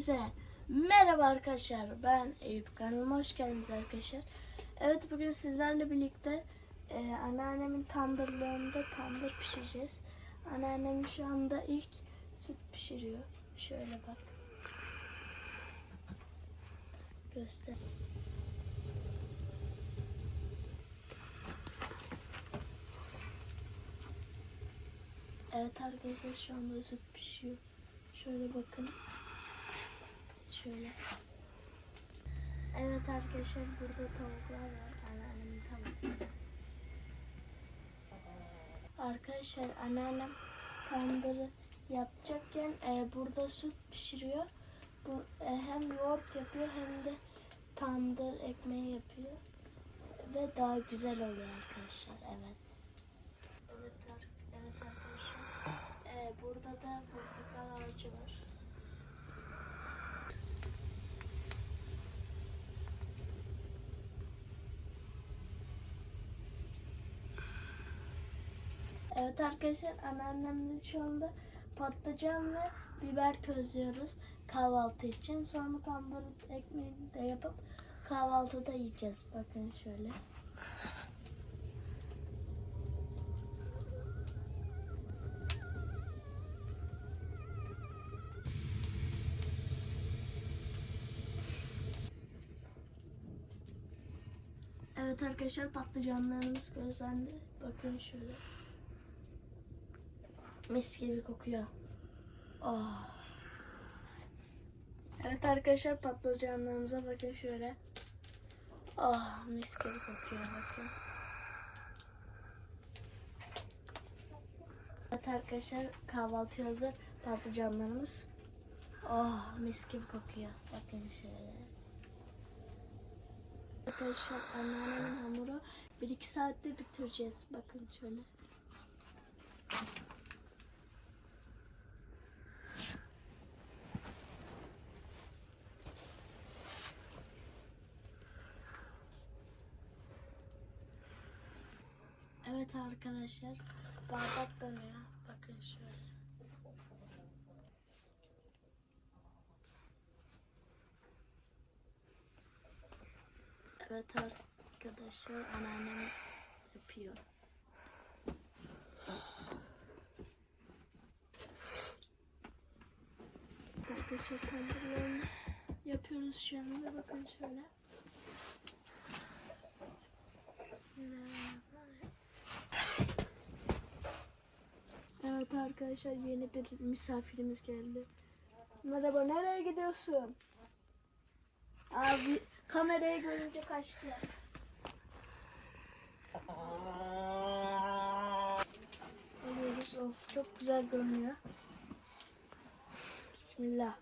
Hepinize merhaba arkadaşlar. Ben Eyüp kanalıma hoş geldiniz arkadaşlar. Evet bugün sizlerle birlikte e, anneannemin tandırlığında tandır pişireceğiz. Anneannem şu anda ilk süt pişiriyor. Şöyle bak. Göster. Evet arkadaşlar şu anda süt pişiyor. Şöyle bakın. Şöyle. Evet arkadaşlar burada tavuklar var. Anneannemin tavukları. Arkadaşlar anneannem tandırı yapacakken e, burada süt pişiriyor. Bu e, hem yoğurt yapıyor hem de tandır ekmeği yapıyor. Ve daha güzel oluyor arkadaşlar. Evet. Evet, evet arkadaşlar. E, burada da portakal ağacı var. Evet arkadaşlar anneannemle şu anda patlıcan ve biber közlüyoruz kahvaltı için. Sonra tandır ekmeğini de yapıp kahvaltıda yiyeceğiz. Bakın şöyle. Evet arkadaşlar patlıcanlarımız közlendi. Bakın şöyle. Mis gibi kokuyor. Oh. Evet arkadaşlar patlıcanlarımıza bakın şöyle. Oh mis gibi kokuyor bakın. Evet arkadaşlar kahvaltı hazır patlıcanlarımız. Oh mis gibi kokuyor. Bakın şöyle. Arkadaşlar anneannemin hamuru 1-2 saatte bitireceğiz. Bakın şöyle. Evet arkadaşlar bardak dönüyor. Bakın şöyle. Evet arkadaşlar anneannem yapıyor. Arkadaşlar tandırlarımız yapıyoruz şu. Bakın şöyle. Evet arkadaşlar yeni bir misafirimiz geldi. Merhaba nereye gidiyorsun? Abi kamerayı görünce kaçtı. Of çok güzel görünüyor. Bismillah.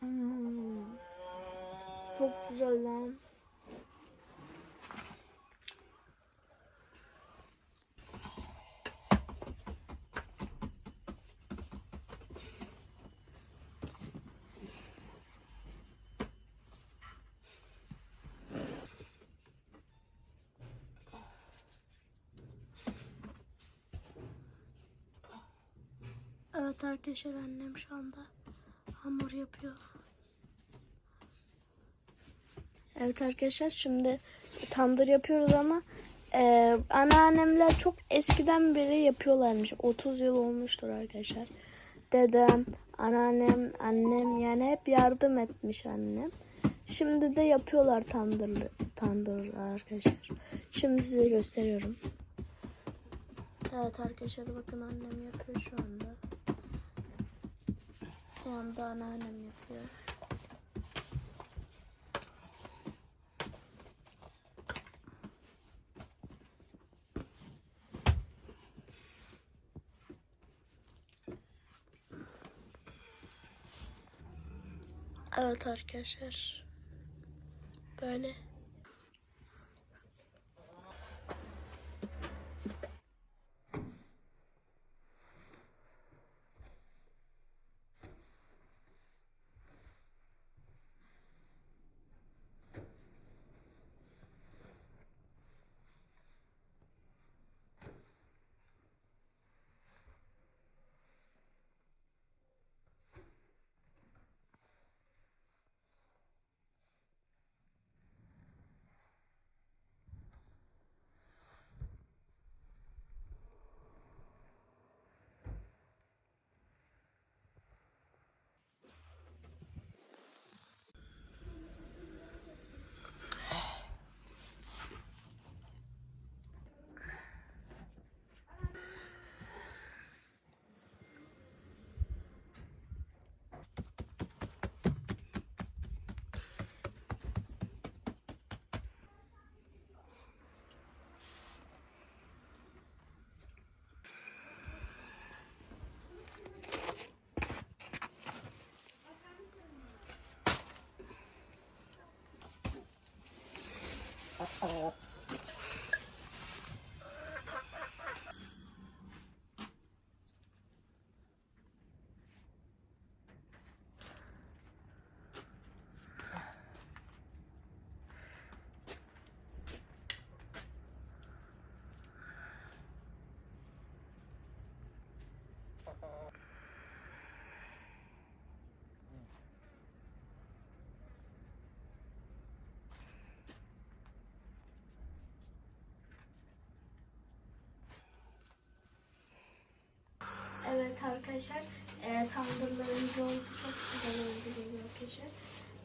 Hmm. Çok güzel lan. Evet arkadaşlar annem şu anda hamur yapıyor. Evet arkadaşlar şimdi tandır yapıyoruz ama e, anneannemler çok eskiden beri yapıyorlarmış. 30 yıl olmuştur arkadaşlar. Dedem, anneannem, annem yani hep yardım etmiş annem. Şimdi de yapıyorlar tandırlı tandırlar arkadaşlar. Şimdi size gösteriyorum. Evet arkadaşlar bakın annem yapıyor şu anda. Anda anneannem yapıyor. Evet arkadaşlar. Böyle. Arkadaşlar e, tandırlarımız oldu. Çok güzel oldu arkadaşlar.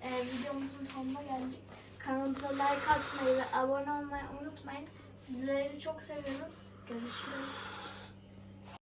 E, videomuzun sonuna geldik. Kanalımıza like atmayı ve abone olmayı unutmayın. Sizleri çok seviyoruz. Görüşürüz.